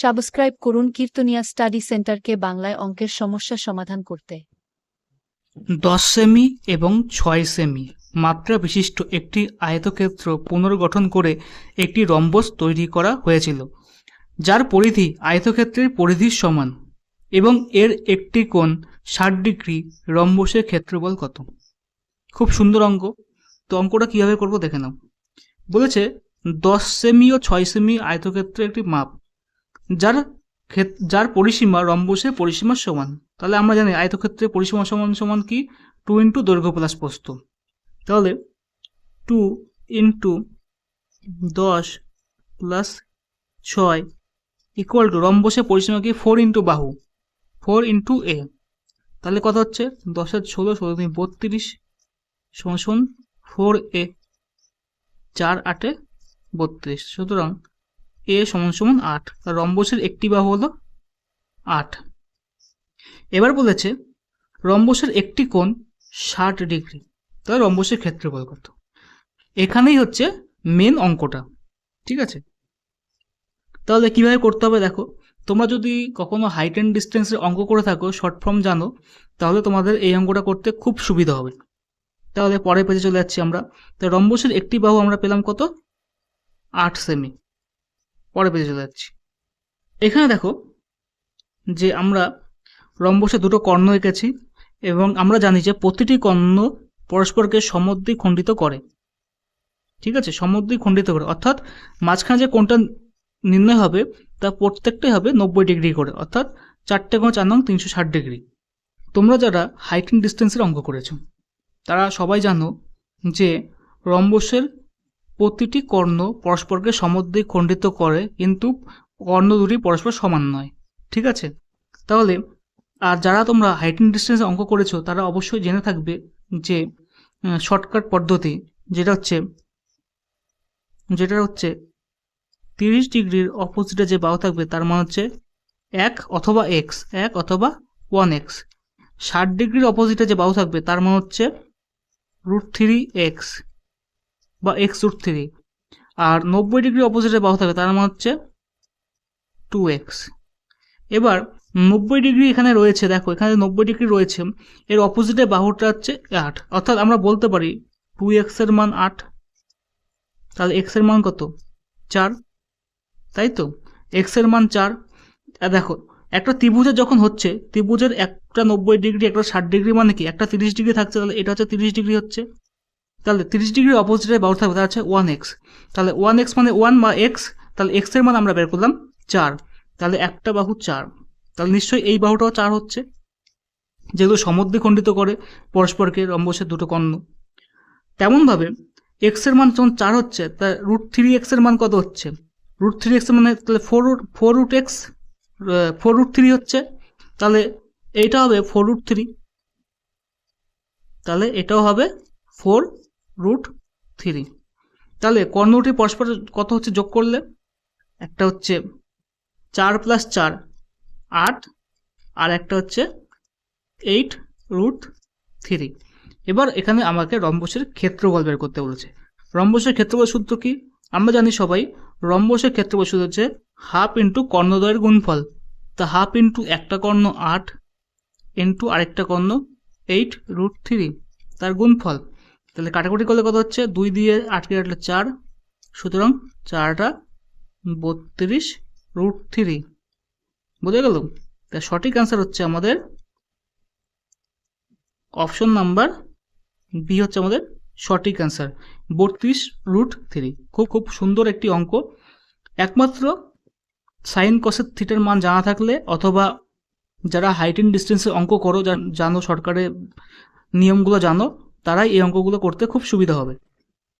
Subscribe করুন কীর্তনিয়া study সেন্টারকে বাংলায় অঙ্কের সমস্যা সমাধান করতে। দশ সেমি এবং ছয় সেমি, মাত্রা বিশিষ্ট একটি আয়তক্ষেত্র পুনর্গঠন করে একটি রম্বস তৈরি করা হয়েছিল, যার পরিধি আয়তক্ষেত্রের পরিধির সমান এবং এর একটি কোণ ষাট ডিগ্রি রম্বসের ক্ষেত্রফল কত? খুব সুন্দর অঙ্ক, তো অঙ্কটা কীভাবে করব দেখে নাও। বলেছে দশ সেমি ও ছয় সেমি আয়তক্ষেত্রের একটি মাপ যার ক্ষেত- যার পরিসীমা, রম্বসের পরিসীমার সমান। তাহলে আমরা জানি আয়তক্ষেত্রের পরিসীমা সমান সমান কি? টু ইন্টু দৈর্ঘ্য প্লাস প্রস্থ। তাহলে টু ইন্টু দশ প্লাস ছয় ইকুয়াল টু রম্বসের পরিসীমা কি? ফোর ইন্টু বাহু। ফোর ইন্টু এ তাহলে কত হচ্ছে? দশের ষোলো ষোলো তিন বত্রিশ সমান ফোর এ চার আটে বত্রিশ। সুতরাং এ সমান সমান আট। রম্বসের একটি বাহু হলো আট। এবার বলেছে, রম্বসের একটি কোণ ষাট ডিগ্রি। তাহলে রম্বসের ক্ষেত্রফল কত? এখানেই হচ্ছে মেন অঙ্কটা, ঠিক আছে? তাহলে কীভাবে করতে হবে দেখো, তোমরা যদি কখনো হাইট অ্যান্ড ডিস্টেন্সের অঙ্ক করে থাকো শর্ট ফর্ম জানো, তাহলে তোমাদের এই অঙ্কটা করতে খুব সুবিধা হবে। তাহলে পরের পেজে চলে যাচ্ছি আমরা। তো রম্বসের একটি বাহু আমরা পেলাম কত? আট সেমি পরের পেজে চলে যাচ্ছি। এখানে দেখো যে আমরা রম্বসে দুটো কর্ণ এঁকেছি এবং আমরা জানি যে প্রতিটি কর্ণ পরস্পরকে সমদ্বি খণ্ডিত করে। ঠিক আছে? সমদ্বি খণ্ডিত করে। অর্থাৎ মাঝখানে যে কোনটা নির্ণয় হবে, তা প্রত্যেকটাই হবে নব্বই ডিগ্রি করে। অর্থাৎ চারটে কোণ চার নং তিনশো ষাট ডিগ্রি। তোমরা যারা অ্যান্ড ডিস্টেন্সের অঙ্ক করেছ, তারা সবাই জানো যে রম্বসের প্রতিটি কর্ণ পরস্পরকে সমদ্বি খণ্ডিত করে, কিন্তু কর্ণ দুটি পরস্পর সমান নয়। ঠিক আছে? তাহলে, আর যারা তোমরা হাইট ডিস্টেন্স অঙ্ক করেছ, তারা অবশ্যই জেনে থাকবে যে শর্টকাট পদ্ধতি, যেটা হচ্ছে যেটা হচ্ছে তিরিশ ডিগ্রির অপোজিটে যে বাহু থাকবে, তার মানে হচ্ছে এক অথবা এক্স এক অথবা ওয়ান এক্স ষাট ডিগ্রির অপোজিটে যে বাহু থাকবে, তার মানে হচ্ছে রুট থ্রি এক্স বা এক্স রুট থ্রি আর নব্বই ডিগ্রি অপোজিটে বাহু থাকবে তার মানে হচ্ছে টু এক্স এবার নব্বই ডিগ্রি এখানে রয়েছে, দেখো, এখানে নব্বই ডিগ্রি রয়েছে, এর অপোজিটে বাহুটা হচ্ছে আট। অর্থাৎ আমরা বলতে পারি টু এক্সের মান আট, তাহলে এক্সের মান কত? চার। তাই তো? এক্সের মান চার। দেখো, একটা ত্রিভুজের যখন হচ্ছে, ত্রিভুজের একটা নব্বই ডিগ্রি একটা ষাট ডিগ্রি মানে কি? একটা তিরিশ ডিগ্রি থাকছে, তাহলে এটা হচ্ছে তিরিশ ডিগ্রি হচ্ছে। তাহলে তিরিশ ডিগ্রি অপোজিটে বাহু থাকবে তার হচ্ছে ওয়ান এক্স তাহলে ওয়ান এক্স মানে ওয়ান বা এক্স তাহলে এক্সের মান আমরা বের করলাম চার। তাহলে একটা বাহু চার। তাহলে নিশ্চয়ই এই বাহুটাও চার হচ্ছে। যেগুলো সমদ্বিখণ্ডিত করে, পরস্পরকে রম্বসের দুটো কর্ণ। তেমনভাবে এক্সের মান যখন চার হচ্ছে তা রুট থ্রি এক্সের মান কত হচ্ছে? রুট থ্রি এক্সের মানে তাহলে four root four root x four root three হচ্ছে। তাহলে এইটা হবে ফোর রুট থ্রি তাহলে এটাও হবে ফোর রুট থ্রি তাহলে কর্ণটি পরস্পর কত হচ্ছে? যোগ করলে? একটা হচ্ছে চার প্লাস চার, আট, আর একটা হচ্ছে এইট রুট থ্রি এবার এখানে আমাকে রম্বসের ক্ষেত্রফল বের করতে বলেছে। রম্বসের ক্ষেত্রফল সূত্র কি? আমরা জানি সবাই রম্বসের ক্ষেত্রফল সূত্র হচ্ছে হাফ ইন্টু কর্ণদ্বয়ের গুণফল। তা হাফ ইন্টু একটা কর্ণ আট ইন্টু আরেকটা কর্ণ এইট রুট থ্রি তার গুণফল। তাহলে কাটাকুটি করলে কত হচ্ছে? দুই দিয়ে আটকে কাটলে চার। সুতরাং চারটা বত্রিশ রুট থ্রি বোঝা গেল? তা সঠিক অ্যান্সার হচ্ছে আমাদের অপশন নাম্বার বি হচ্ছে আমাদের সঠিক অ্যান্সার বত্রিশ রুট থ্রি খুব খুব সুন্দর একটি অঙ্ক। একমাত্র সাইন কসের থিটার মান জানা থাকলে অথবা যারা হাইট অ্যান্ড ডিস্টেন্সের অঙ্ক করো জানো সরকারের নিয়মগুলো জানো তারাই এই অঙ্কগুলো করতে খুব সুবিধা হবে।